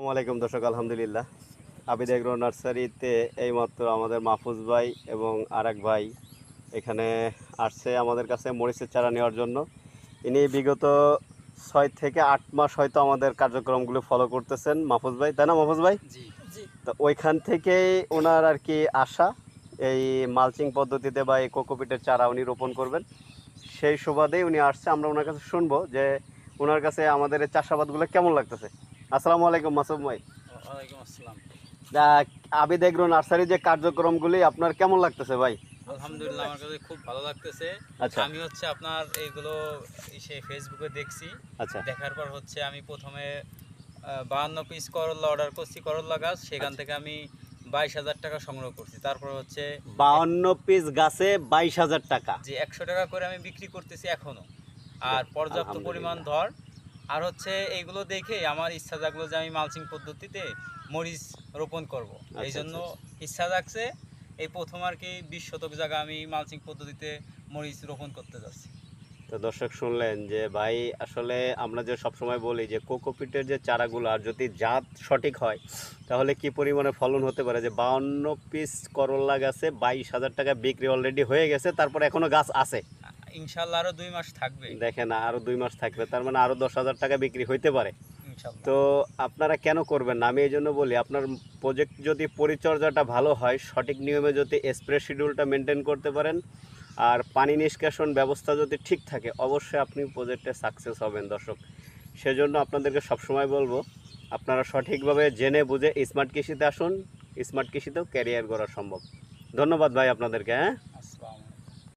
আসসালামু আলাইকুম দর্শক আলহামদুলিল্লাহ। আবিদ এগ্রো নার্সারিতে এইমাত্র আমাদের মাহফুজ ভাই এবং আরেক ভাই এখানে আসছে আমাদের কাছে মরিচের চারা নেওয়ার জন্য। ইনি বিগত ছয় থেকে আট মাস হয়তো আমাদের কার্যক্রমগুলো ফলো করতেছেন মাহফুজ ভাই তাই না মাহফুজ ভাই? তো ওইখান থেকেই ওনার আর কি আশা এই মালচিং পদ্ধতিতে বা এই কোকোপিটের চারা উনি রোপণ করবেন। সেই সুবাদেই উনি আসছে আমরা ওনার কাছে শুনব যে ওনার কাছে আমাদের এই চাষাবাদগুলো কেমন লাগতেছে? আসসালামু আলাইকুম মাসুম ভাই। ওয়ালাইকুম আসসালাম। তা আবিদ এগ্রো নার্সারি যে কার্যক্রমগুলি আপনার কেমন লাগতেছে ভাই? আলহামদুলিল্লাহ আমার কাছে খুব ভালো লাগতেছে। আচ্ছা। আমি হচ্ছে আপনার এইগুলো ফেসবুকে দেখছি। আচ্ছা। দেখার পর হচ্ছে আমি প্রথমে বাহান্ন পিস করল্লা অর্ডার করছি করল্লা গাছ। সেখান থেকে আমি বাইশ হাজার টাকা সংগ্রহ করছি। তারপর হচ্ছে বাউন্ন পিস গাছে বাইশ হাজার টাকা। যে একশো টাকা করে আমি বিক্রি করতেছি এখনও। আর পর্যাপ্ত পরিমাণ ধর আর হচ্ছে এইগুলো দেখে আমার ইচ্ছা জাগলো যে আমি মালচিং পদ্ধতিতে মরিচ রোপণ করব। আচ্ছা, এই জন্য ইচ্ছা জাগছে এই প্রথম আর কি বিশ শতক জায়গা আমি মালচিং পদ্ধতিতে মরিচ রোপণ করতে যাচ্ছি। তো দর্শক শুনলেন যে ভাই আসলে আমরা যে সবসময় বলি যে কোকোপিটের যে চারাগুলো আর যদি জাত সঠিক হয় তাহলে কি পরিমাণে ফলন হতে পারে? যে বাউন্ন পিস করল্লা গাছে বাইশ হাজার টাকা বিক্রি অলরেডি হয়ে গেছে তারপর এখনও গাছ আছে। ইনশাল্লাহ আরও দুই মাস থাকবে। দেখেন আরও দুই মাস থাকবে তার মানে আরও দশ হাজার টাকা বিক্রি হইতে পারে। তো আপনারা কেন করবেন না? আমি এই জন্য বলি আপনার প্রজেক্ট যদি পরিচর্যাটা ভালো হয় সঠিক নিয়মে যদি স্প্রে শিডিউলটা মেনটেন করতে পারেন আর পানি নিষ্কাশন ব্যবস্থা যদি ঠিক থাকে অবশ্যই আপনি প্রজেক্টে সাকসেস হবেন দর্শক। সেজন্য আপনাদেরকে সবসময় বলব আপনারা সঠিকভাবে জেনে বুঝে স্মার্ট কৃষিতে আসুন স্মার্ট কৃষিতেও ক্যারিয়ার করা সম্ভব। ধন্যবাদ ভাই আপনাদেরকে হ্যাঁ?